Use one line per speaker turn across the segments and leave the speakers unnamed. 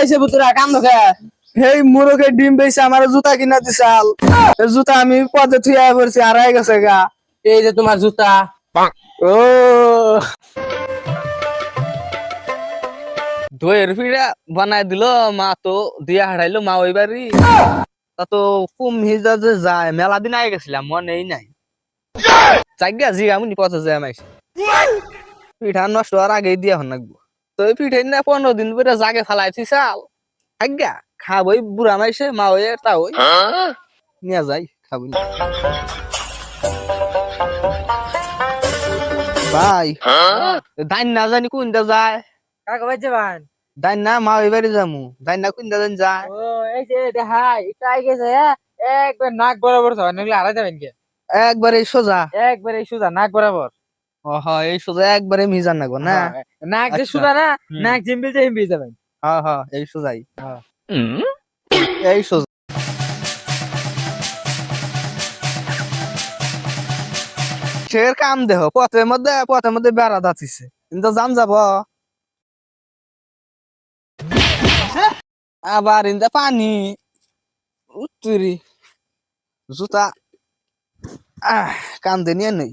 আইছে পুতুরা কাম দেখে
এই মুরগে ডিম বেছে আমার জুতা কিনা দিছাল জুতা আমি পদে থুয়া পড়ছি হারাই গেছে গা।
এই যে তোমার জুতা।
ও।
দইয়ের ফিরা বানাই দিল মা তো দিয়া হারাইলো মা ওই বাড়ি। তা তো কুম হিজা যে যায় মেলা দিন আগে গেছিলাম মনেই নাই। চাইগা জি আমি পথে যায় মাইছি পিঠা নষ্ট হওয়ার আগেই দিয়া হন লাগবো। তো পিঠে না পনেরো দিন পরে জাগে ফেলাইছি চাল। আজ্ঞা খাবই বুড়া মাইছে মা ওই তা ওই নিয়ে যাই খাবই ভাই দাইন না জানি কোনটা যায়।
কাকা বাজে বান
দাইন না মা ওই বাড়ি যামু। দাইন না কোনটা জানি যায়।
ও এই যে দেখাই এটা আই গেছে হ্যাঁ? একবার নাক বরাবর যাবেন নাহলে হারাই যাবেন কে?
একবারে সোজা।
একবার এই সুদা নাক বরাবর।
হ্যাঁ এই সোজা একবারে মিজান নাগো না?
হ্যাঁ, নাক যে
আচ্ছা।
সুদা না নাক জিম্বিল যে হিম্বিল যাবেন।
হ্যাঁ হ্যাঁ এই সোজাই। এই সোজা। সের কাম দেহ পথের মধ্যে পথের মধ্যে বেড়া দাঁতিছে। কিন্তু জাম যাব। আবার ইন্দা পানি উত্তরি জুতা। কান্দে নিয়ে নেই।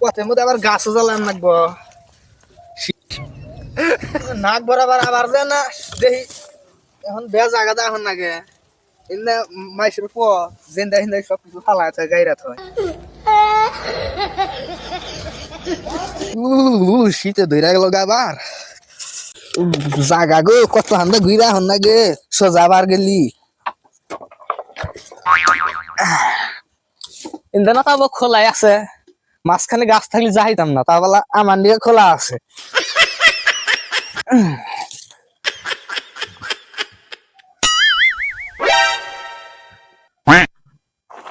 পথের মধ্যে আবার গাছও জ্বালান লাগবো। নাক বরাবর আবার যে না দেখি এখন বেয়া জায়গা এখন নাগে মাইসের জেন্দা হিন্দা সব কিছু ফালা আছে গাইরাত হয় শীতে ধইরা গেল আবার। জাগা গো কত হান্দা ঘুরা হন নাগে সোজা আবার গেলি। ইন্দা না তাবো খোলাই আছে। মাঝখানে গাছ থাকলে যাইতাম না, তা বলা আমার দিকে খোলা আছে।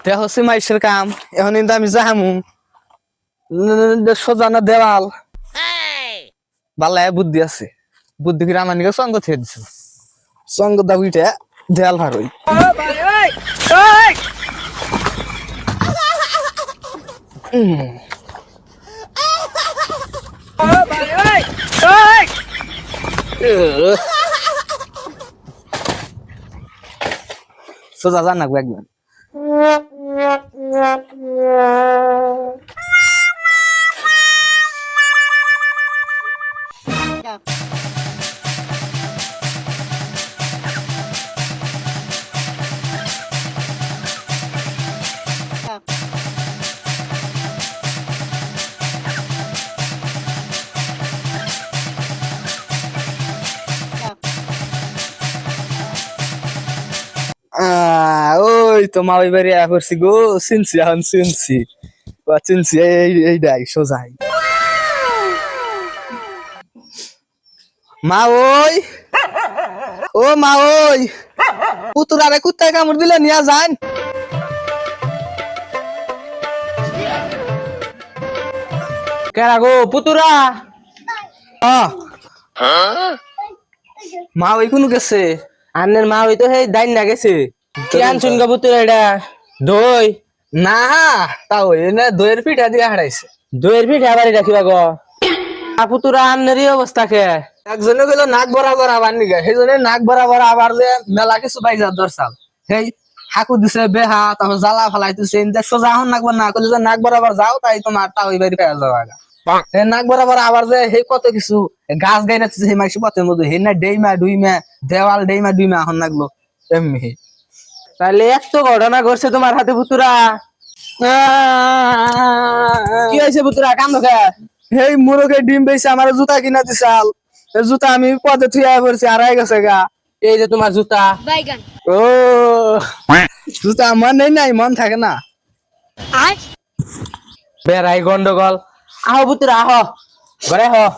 দেখ হচ্ছে মাইসের কাম, এখন কিন্তু আমি যাহামু সোজা না দেওয়াল। বালায় বুদ্ধি আছে। বুদ্ধি করে আমার নিকে সঙ্গ থেকে দিছে। সঙ্গ দা উইটে দেয়াল ভার সোজা জান না একবার। আহ, ওই তো ওই আয়া করছি গো, চিনছি এখন চিনছি। চিনছি, এই এই ডাই সোজাই। মা ওই, ও মা ওই কুত্তায় কামড় দিলে নিয়ে যান।
কেরা গো, পুতুরা।
মা ওই কোন গেছে?
আন্নের মা হইতো সেই দাইন না গেছে। কি আনছুন গো এটা? দই।
না তাও এনে দইয়ের পিঠা দিয়ে হারাইছে।
দইয়ের পিঠে আবার রাখিবা গো? আ পুতুরা আন্নেরই অবস্থা কে?
একজনে গেল নাক বরাবর আবার নিগে। সেইজনে নাক বরাবর আবার যে মেলা কিছু বাইজার দর্শাল সেই হাকু দিছে বেহা তারপর জ্বালা ফালাইতেছে সোজা হন নাকবো না করলে যে নাক বরাবর যাও তাই তোমার তা ওই বাড়ি পেয়ে যাওয়া নাক বরাবর আবার যে সেই কত কিছু গাছ গাইরা সেই মাইসি পথের মধ্যে। হে না ডেইমা ডুইমা দেওয়াল ডেইমা ডুইমা হন নাগলো এমনি।
তাহলে এক ঘটনা ঘটছে তোমার হাতে পুতুরা। কি হয়েছে পুতুরা? কাম ধোকা
এই মুরগে ডিম বেশি আমার জুতা কিনা দিছাল জুতা আমি পদে থুই আয় পড়ছি হারাই গেছে গা।
এই যে তোমার জুতা।
ও জুতা আমার নেই নাই মন থাকে না।
বেড়াই গন্ডগোল। আহ পুতুরা আহ। ঘরে আহ।